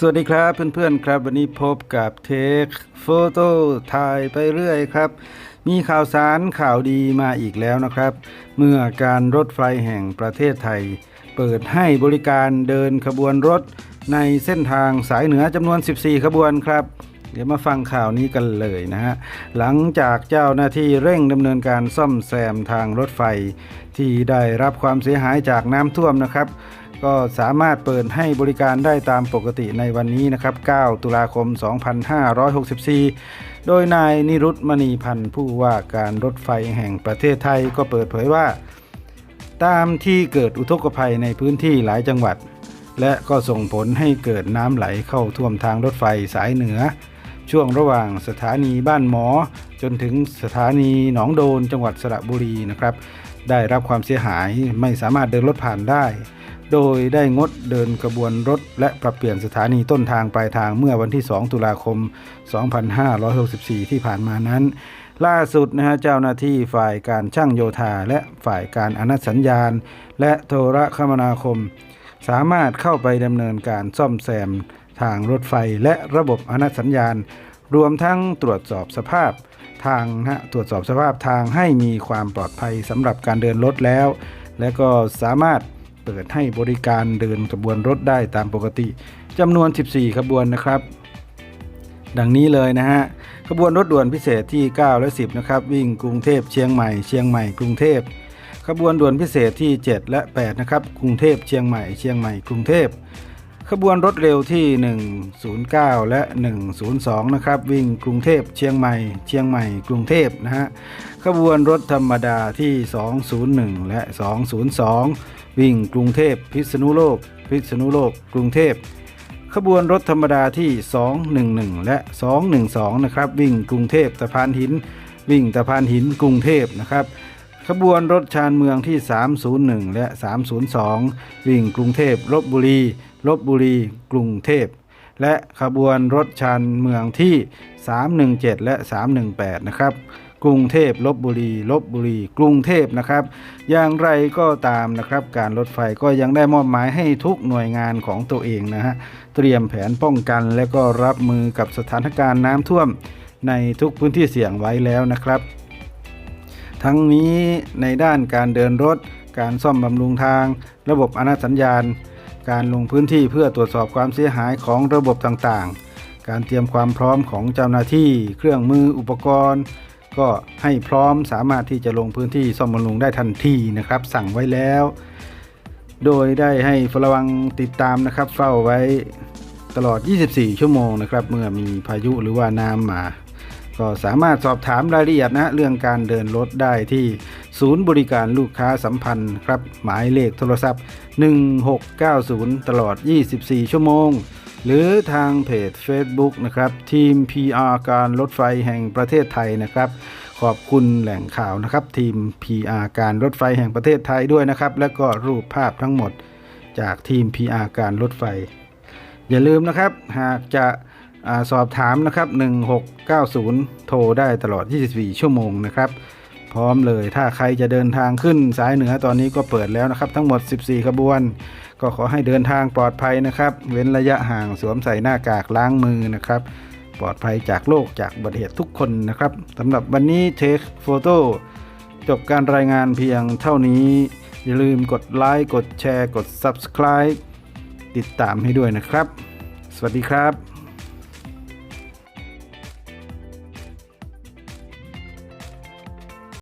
สวัสดีครับเพื่อนๆครับวันนี้พบกับเทคโฟโต้ถ่ายไปเรื่อยครับ มีข่าวสารข่าวดีมาอีกแล้วนะครับ เมื่อการรถไฟแห่งประเทศไทย เปิดให้บริการเดินขบวนรถ ในเส้นทางสายเหนือจำนวน 14 ขบวนครับ เดี๋ยวมาฟังข่าวนี้กันเลยนะฮะ หลังจากเจ้าหน้าที่เร่งดำเนินการซ่อมแซมทางรถไฟ ที่ได้รับความเสียหายจากน้ำท่วมนะครับ ก็สามารถเปิดให้บริการได้ตามปกติในวันนี้นะครับ 9 ตุลาคม 2564 โดยนายนิรุตมณีพันธ์ผู้ว่าการรถไฟแห่งประเทศไทยก็เปิดเผยว่า ตามที่เกิดอุทกภัยในพื้นที่หลายจังหวัด และก็ส่งผลให้เกิดน้ำไหลเข้าท่วมทางรถไฟสายเหนือ ช่วงระหว่างสถานีบ้านหมอ จนถึงสถานีหนองโดนจังหวัดสระบุรีนะครับ ได้รับความเสียหายไม่สามารถเดินรถผ่านได้ โดยได้งดเดินกระบวนรถ และปรับเปลี่ยนสถานีต้นทางปลายทางเมื่อวันที่ 2 ตุลาคม 2564 ที่ผ่านมานั้นล่าสุดนะฮะเจ้าหน้าที่ฝ่ายการช่างโยธาและฝ่ายการอนัสัญญาณ และโทรคมนาคม สามารถเข้าไปดำเนินการซ่อมแซมทางรถไฟและระบบอนัสัญญาณ รวมทั้งตรวจสอบสภาพทางนะตรวจสอบสภาพทางให้มีความปลอดภัยสำหรับการเดินรถแล้ว และก็สามารถเปิดให้บริการเดินขบวนรถได้ตามปกติจำนวน 14 ขบวนนะครับ ดังนี้เลยนะฮะ ขบวนรถด่วนพิเศษที่ 9 และ 10 นะครับ วิ่งกรุงเทพเชียงใหม่ เชียงใหม่กรุงเทพ ขบวนด่วนพิเศษที่ 7 และ 8 นะครับ กรุงเทพเชียงใหม่เชียงใหม่กรุงเทพขบวนรถเร็วที่ 109 และ 102 นะครับ วิ่งกรุงเทพเชียงใหม่ เชียงใหม่ กรุงเทพนะฮะขบวนรถธรรมดาที่ 201 และ 202 วิ่งกรุงเทพพิษณุโลก พิษณุโลก กรุงเทพขบวนรถธรรมดาที่ 211 และ 212 นะครับ วิ่งกรุงเทพตะพานหิน วิ่งตะพานหินกรุงเทพนะครับ ขบวนรถชานเมืองที่ 301 และ 302 วิ่งกรุงเทพลบบุรีลบบุรี กรุงเทพ และขบวนรถชานเมืองที่ 317 และ 318 นะครับ กรุงเทพลบบุรีลบบุรี กรุงเทพนะครับ อย่างไรก็ตามนะครับ การรถไฟก็ยังได้มอบหมายให้ทุกหน่วยงานของตัวเองนะฮะ เตรียมแผนป้องกันและก็รับมือกับสถานการณ์น้ำท่วมในทุกพื้นที่เสี่ยงไว้แล้วนะครับ ทั้งนี้ในด้านการเดินรถ การซ่อมบำรุงทาง ระบบอนาสัญญาณ การลงพื้นที่เพื่อตรวจสอบความเสียหายของระบบต่างๆ การเตรียมความพร้อมของเจ้าหน้าที่ เครื่องมืออุปกรณ์ ก็ให้พร้อมสามารถที่จะลงพื้นที่ซ่อมบำรุงได้ทันทีนะครับ สั่งไว้แล้ว โดยได้ให้เฝ้าระวังติดตามนะครับ เฝ้าไว้ตลอด 24 ชั่วโมงนะครับ เมื่อมีพายุหรือว่าน้ำมา ก็สามารถสอบถามรายละเอียดนะเรื่องการเดินรถได้ที่ศูนย์บริการลูกค้าสัมพันธ์ครับหมายเลขโทรศัพท์ 1690 ตลอด 24 ชั่วโมง หรือทางเพจ Facebook นะครับทีม PR การรถไฟแห่งประเทศไทยนะครับขอบคุณแหล่งข่าวนะครับ ทีม PR การรถไฟแห่งประเทศไทยด้วยนะครับ และก็รูปภาพทั้งหมดจากทีม PR การรถไฟ อย่าลืมนะครับ หากจะ อสอบถามนะครับ 1690 โทรได้ตลอด 24 ชั่วโมงนะครับ พร้อมเลยถ้าใครจะเดินทางขึ้นสายเหนือตอนนี้ก็เปิดแล้วนะครับ ทั้งหมด 14 ขบวน ก็ขอให้เดินทางปลอดภัยนะครับ เว้นระยะห่างสวมใส่หน้ากากล้างมือนะครับ ปลอดภัยจากโรคจากอุบัติเหตุทุกคนนะครับสำหรับวันนี้เทคโฟโต้จบการรายงานเพียงเท่านี้ อย่าลืมกดไลค์กดแชร์ กด Subscribe ติดตามให้ด้วยนะครับ สวัสดีครับ